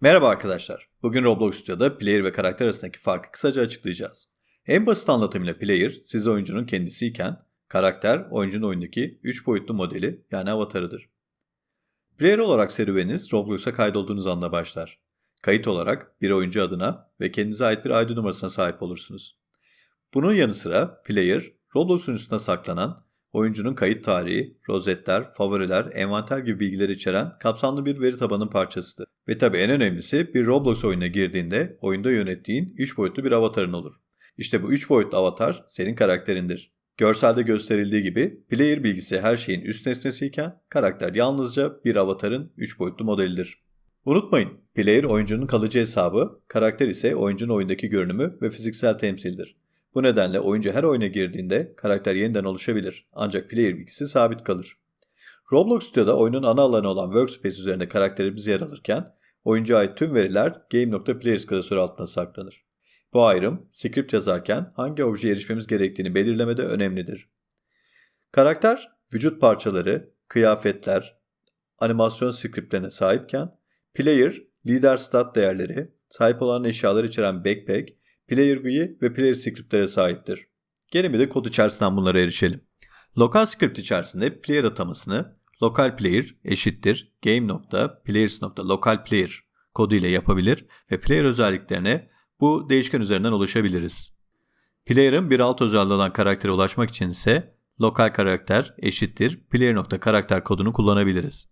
Merhaba arkadaşlar. Bugün Roblox Studio'da player ve karakter arasındaki farkı kısaca açıklayacağız. En basit anlatımıyla player, siz oyuncunun kendisiyken, karakter, oyuncunun oyundaki 3 boyutlu modeli yani avatarıdır. Player olarak serüveniniz Roblox'a kaydolduğunuz anda başlar. Kayıt olarak bir oyuncu adına ve kendinize ait bir ID numarasına sahip olursunuz. Bunun yanı sıra player, Roblox'un üstüne saklanan oyuncunun kayıt tarihi, rozetler, favoriler, envanter gibi bilgiler içeren kapsamlı bir veri tabanının parçasıdır. Ve tabii en önemlisi bir Roblox oyununa girdiğinde oyunda yönettiğin 3 boyutlu bir avatarın olur. İşte bu 3 boyutlu avatar senin karakterindir. Görselde gösterildiği gibi player bilgisi her şeyin üst nesnesiyken karakter yalnızca bir avatarın 3 boyutlu modelidir. Unutmayın, player oyuncunun kalıcı hesabı, karakter ise oyuncunun oyundaki görünümü ve fiziksel temsildir. Bu nedenle oyuncu her oyuna girdiğinde karakter yeniden oluşabilir ancak player bilgisi sabit kalır. Roblox Studio'da oyunun ana alanı olan Workspace üzerinde karakterimiz yer alırken oyuncuya ait tüm veriler game.players klasörü altında saklanır. Bu ayrım script yazarken hangi objeye erişmemiz gerektiğini belirlemede önemlidir. Karakter vücut parçaları, kıyafetler, animasyon scriptlerine sahipken player lider stat değerleri, sahip olan eşyalar içeren backpack, player GUI ve player scriptlere sahiptir. Gelin bir de kod içerisinden bunlara erişelim. Lokal script içerisinde player atamasını local player eşittir game.players.localplayer kodu ile yapabilir ve player özelliklerine bu değişken üzerinden ulaşabiliriz. Player'ın bir alt özelliği olan karaktere ulaşmak için ise lokal karakter eşittir player.karakter kodunu kullanabiliriz.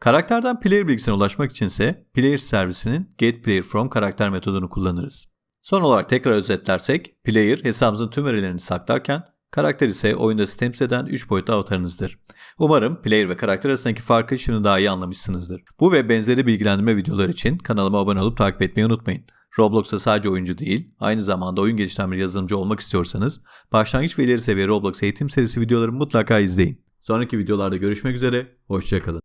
Karakterden player bilgisine ulaşmak için ise player servisinin getPlayerFrom karakter metodunu kullanırız. Son olarak tekrar özetlersek, player hesabımızın tüm verilerini saklarken, karakter ise oyunda temsil eden 3 boyutlu avatarınızdır. Umarım player ve karakter arasındaki farkı şimdi daha iyi anlamışsınızdır. Bu ve benzeri bilgilendirme videoları için kanalıma abone olup takip etmeyi unutmayın. Roblox'ta sadece oyuncu değil, aynı zamanda oyun geliştiren bir yazılımcı olmak istiyorsanız, başlangıç ve ileri seviye Roblox eğitim serisi videolarımı mutlaka izleyin. Sonraki videolarda görüşmek üzere, hoşçakalın.